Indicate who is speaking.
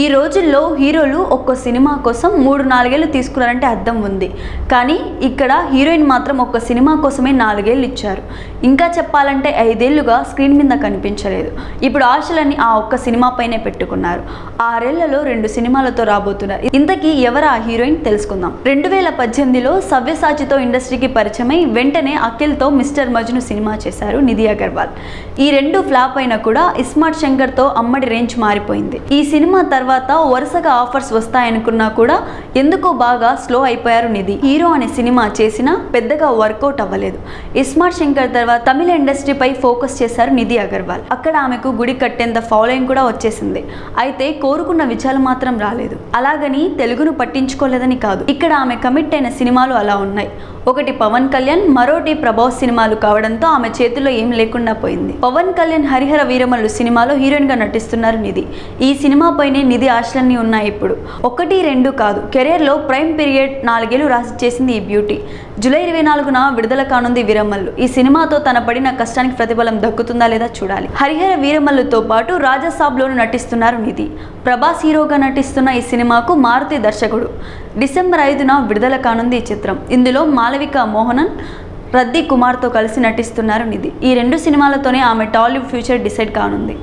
Speaker 1: ఈ రోజుల్లో హీరోలు ఒక్క సినిమా కోసం మూడు నాలుగేళ్ళు తీసుకున్నారంటే అర్థం ఉంది. కానీ ఇక్కడ హీరోయిన్ మాత్రం ఒక్క సినిమా కోసమే నాలుగేళ్ళు ఇచ్చారు. ఇంకా చెప్పాలంటే ఐదేళ్ళుగా స్క్రీన్ మీద కనిపించలేదు. ఇప్పుడు ఆశలని ఆ ఒక్క సినిమా పైనే పెట్టుకున్నారు. ఆరేళ్ళలో రెండు సినిమాలతో రాబోతున్నారు ఇంతకీ ఎవరు ఆ హీరోయిన్ తెలుసుకుందాం. రెండు వేల పద్దెనిమిదిలో సవ్యసాచితో ఇండస్ట్రీకి పరిచయమై వెంటనే అఖిల్తో మిస్టర్ మజ్ను సినిమా చేశారు నిధి అగర్వాల్. ఈ రెండు ఫ్లాప్ అయినా కూడా ఇస్మార్ట్ శంకర్తో అమ్మడి రేంజ్ మారిపోయింది. ఈ సినిమా తర్వాత తర్వాత వరుసగా ఆఫర్స్ వస్తాయనుకున్నా కూడా ఎందుకో బాగా స్లో అయిపోయారు నిధి. హీరో అనే సినిమా చేసినా పెద్దగా వర్కౌట్ అవ్వలేదు. ఇస్మార్ట్ శంకర్ తర్వాత తమిళ ఇండస్ట్రీపై ఫోకస్ చేశారు నిధి అగర్వాల్. అక్కడ ఆమెకు గుడి కట్టేంత ఫాలోయింగ్ కూడా వచ్చేసింది. అయితే కోరుకున్న విజయాలు మాత్రం రాలేదు. అలాగని తెలుగును పట్టించుకోలేదని కాదు. ఇక్కడ ఆమె కమిట్ అయిన సినిమాలు అలా ఉన్నాయి. ఒకటి పవన్ కళ్యాణ్ మరోటి ప్రభాస్ సినిమాలు కావడంతో ఆమె చేతిలో ఏం లేకుండా పోయింది. పవన్ కళ్యాణ్ హరిహర వీరమల్లు సినిమాలో హీరోయిన్గా నటిస్తున్నారు నిధి. ఈ సినిమాపైనే నిధి ఆశలన్నీ ఉన్నాయి ఇప్పుడు. ఒకటి రెండు కాదు. కెరీర్లో ప్రైమ్ పీరియడ్ నాలుగేళ్ళు రాసి చేసింది ఈ బ్యూటీ. జూలై ఇరవై నాలుగున విడుదల కానుంది వీరమల్లు. ఈ సినిమాతో తన పడిన కష్టానికి ప్రతిఫలం దక్కుతుందా లేదా చూడాలి. హరిహర వీరమల్లుతో పాటు రాజాసాబ్లోను నటిస్తున్నారు నిధి. ప్రభాస్ హీరోగా నటిస్తున్న ఈ సినిమాకు మారుతి దర్శకుడు. డిసెంబర్ ఐదున విడుదల కానుంది ఈ చిత్రం. ఇందులో మాలవిక మోహనన్ రద్దీ కుమార్తో కలిసి నటిస్తున్నారు నిధి. ఈ రెండు సినిమాలతోనే ఆమె టాలీవుడ్ ఫ్యూచర్ డిసైడ్ కానుంది.